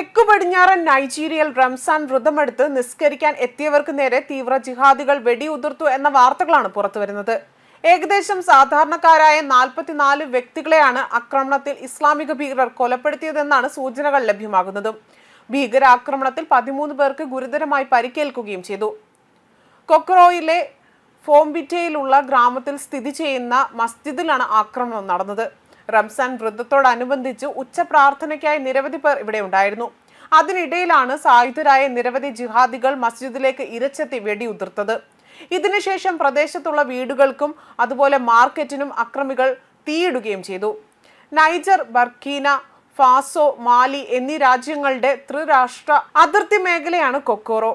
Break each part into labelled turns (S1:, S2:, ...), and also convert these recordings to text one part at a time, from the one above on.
S1: തെക്കു പടിഞ്ഞാറൻ നൈജീരിയയിൽ റംസാൻ വ്രതമെടുത്ത് നിസ്കരിക്കാൻ എത്തിയവർക്ക് നേരെ തീവ്ര ജിഹാദികൾ വെടിയുതിർത്തു എന്ന വാർത്തകളാണ് പുറത്തുവരുന്നത്. ഏകദേശം സാധാരണക്കാരായ നാൽപ്പത്തിനാല് വ്യക്തികളെയാണ് ആക്രമണത്തിൽ ഇസ്ലാമിക ഭീകരർ കൊലപ്പെടുത്തിയതെന്നാണ് സൂചനകൾ ലഭ്യമാകുന്നത്. ഭീകരാക്രമണത്തിൽ പതിമൂന്ന് പേർക്ക് ഗുരുതരമായി പരിക്കേൽക്കുകയും ചെയ്തു. കൊക്രോയിലെ ഫോംബിറ്റയിലുള്ള ഗ്രാമത്തിൽ സ്ഥിതി ചെയ്യുന്ന മസ്ജിദിലാണ് ആക്രമണം നടന്നത്. റംസാൻ വ്രതത്തോടനുബന്ധിച്ച് ഉച്ച പ്രാർത്ഥനയ്ക്കായി നിരവധി പേർ ഇവിടെ ഉണ്ടായിരുന്നു. അതിനിടയിലാണ് സായുധരായ നിരവധി ജിഹാദികൾ മസ്ജിദിലേക്ക് ഇരച്ചെത്തി വെടിയുതിർത്തത് ഇതിനുശേഷം പ്രദേശത്തുള്ള വീടുകൾക്കും അതുപോലെ മാർക്കറ്റിനും അക്രമികൾ തീയിടുകയും ചെയ്തു. നൈജർ ബർക്കീന ഫാസോ മാലി എന്നീ രാജ്യങ്ങളുടെ ത്രിരാഷ്ട്ര അതിർത്തി മേഖലയാണ് കൊക്കോറോ.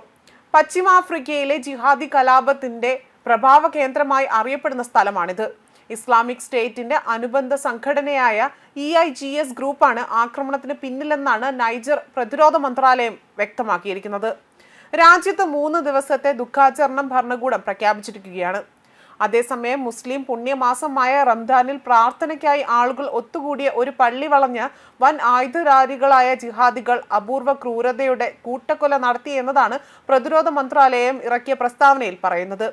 S1: പശ്ചിമാഫ്രിക്കയിലെ ജിഹാദി കലാപത്തിന്റെ പ്രഭാവ കേന്ദ്രമായി അറിയപ്പെടുന്ന സ്ഥലമാണിത്. ഇസ്ലാമിക് സ്റ്റേറ്റിന്റെ അനുബന്ധ സംഘടനയായ ഇ ഐ ജി എസ് ഗ്രൂപ്പാണ് ആക്രമണത്തിന് പിന്നിലെന്നാണ് നൈജർ പ്രതിരോധ മന്ത്രാലയം വ്യക്തമാക്കിയിരിക്കുന്നത്. രാജ്യത്ത് മൂന്ന് ദിവസത്തെ ദുഃഖാചരണം ഭരണകൂടം പ്രഖ്യാപിച്ചിരിക്കുകയാണ്. അതേസമയം മുസ്ലിം പുണ്യമാസമായ റംദാനിൽ പ്രാർത്ഥനയ്ക്കായി ആളുകൾ ഒത്തുകൂടിയ ഒരു പള്ളി വളഞ്ഞ് വൻ ആയുധധാരികളായ ജിഹാദികൾ അപൂർവ ക്രൂരതയുടെ കൂട്ടക്കൊല നടത്തിയെന്നതാണ് പ്രതിരോധ മന്ത്രാലയം ഇറക്കിയ പ്രസ്താവനയിൽ പറയുന്നത്.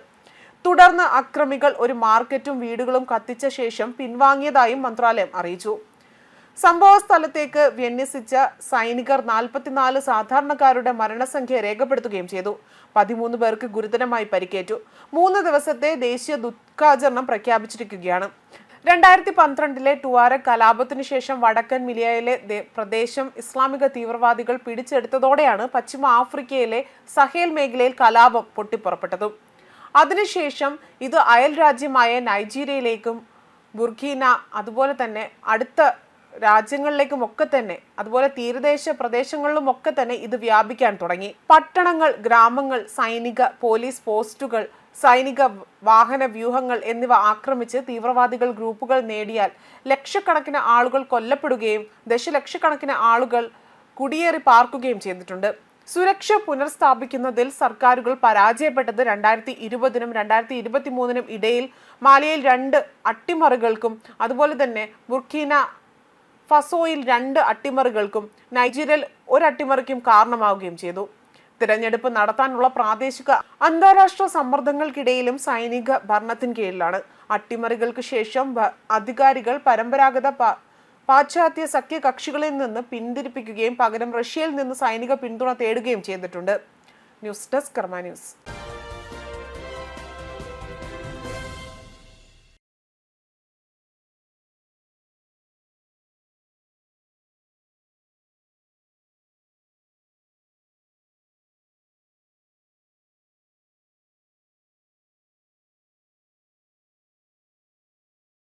S1: തുടർന്ന് അക്രമികൾ ഒരു മാർക്കറ്റും വീടുകളും കത്തിച്ച ശേഷം പിൻവാങ്ങിയതായും മന്ത്രാലയം അറിയിച്ചു. സംഭവ സ്ഥലത്തേക്ക് വിന്യസിച്ച സൈനികർ നാൽപ്പത്തിനാല് സാധാരണക്കാരുടെ മരണസംഖ്യ രേഖപ്പെടുത്തുകയും ചെയ്തു. പതിമൂന്ന് പേർക്ക് ഗുരുതരമായി പരിക്കേറ്റു. മൂന്ന് ദിവസത്തെ ദേശീയ ദുഃഖാചരണം പ്രഖ്യാപിച്ചിരിക്കുകയാണ്. രണ്ടായിരത്തി പന്ത്രണ്ടിലെ ടുവാര കലാപത്തിനു ശേഷം വടക്കൻ മിലിയയിലെ പ്രദേശം ഇസ്ലാമിക തീവ്രവാദികൾ പിടിച്ചെടുത്തതോടെയാണ് പശ്ചിമ ആഫ്രിക്കയിലെ സഹേൽ മേഖലയിൽ കലാപം പൊട്ടിപ്പുറപ്പെട്ടതും. അതിനുശേഷം ഇത് അയൽ രാജ്യമായ നൈജീരിയയിലേക്കും ബുർഖീന അതുപോലെ തന്നെ അടുത്ത രാജ്യങ്ങളിലേക്കും ഒക്കെ തന്നെ അതുപോലെ തീരദേശ പ്രദേശങ്ങളിലും ഒക്കെ തന്നെ ഇത് വ്യാപിക്കാൻ തുടങ്ങി. പട്ടണങ്ങൾ ഗ്രാമങ്ങൾ സൈനിക പോലീസ് പോസ്റ്റുകൾ സൈനിക വാഹന വ്യൂഹങ്ങൾ എന്നിവ ആക്രമിച്ച് തീവ്രവാദികൾ ഗ്രൂപ്പുകൾ നേടിയാൽ ലക്ഷക്കണക്കിന് ആളുകൾ കൊല്ലപ്പെടുകയും ദശലക്ഷക്കണക്കിന് ആളുകൾ കുടിയേറി പാർക്കുകയും ചെയ്തിട്ടുണ്ട്. സുരക്ഷ പുനർസ്ഥാപിക്കുന്നതിൽ സർക്കാരുകൾ പരാജയപ്പെട്ടത് രണ്ടായിരത്തി ഇരുപതിനും രണ്ടായിരത്തി ഇരുപത്തി മൂന്നിനും ഇടയിൽ മാലിയയിൽ രണ്ട് അട്ടിമറികൾക്കും അതുപോലെ തന്നെ ബുർഖീന ഫസോയിൽ രണ്ട് അട്ടിമറികൾക്കും നൈജീരിയയിൽ ഒരു അട്ടിമറിക്കും കാരണമാവുകയും ചെയ്തു. തിരഞ്ഞെടുപ്പ് നടത്താനുള്ള പ്രാദേശിക അന്താരാഷ്ട്ര സമ്മർദ്ദങ്ങൾക്കിടയിലും സൈനിക ഭരണത്തിന് കീഴിലാണ്. അട്ടിമറികൾക്ക് ശേഷം അധികാരികൾ പരമ്പരാഗത പാശ്ചാത്യ സഖ്യ കക്ഷികളിൽ നിന്ന് പിന്തിരിപ്പിക്കുകയും പകരം റഷ്യയിൽ നിന്ന് സൈനിക പിന്തുണ തേടുകയും ചെയ്തിട്ടുണ്ട്. News desk Karma news.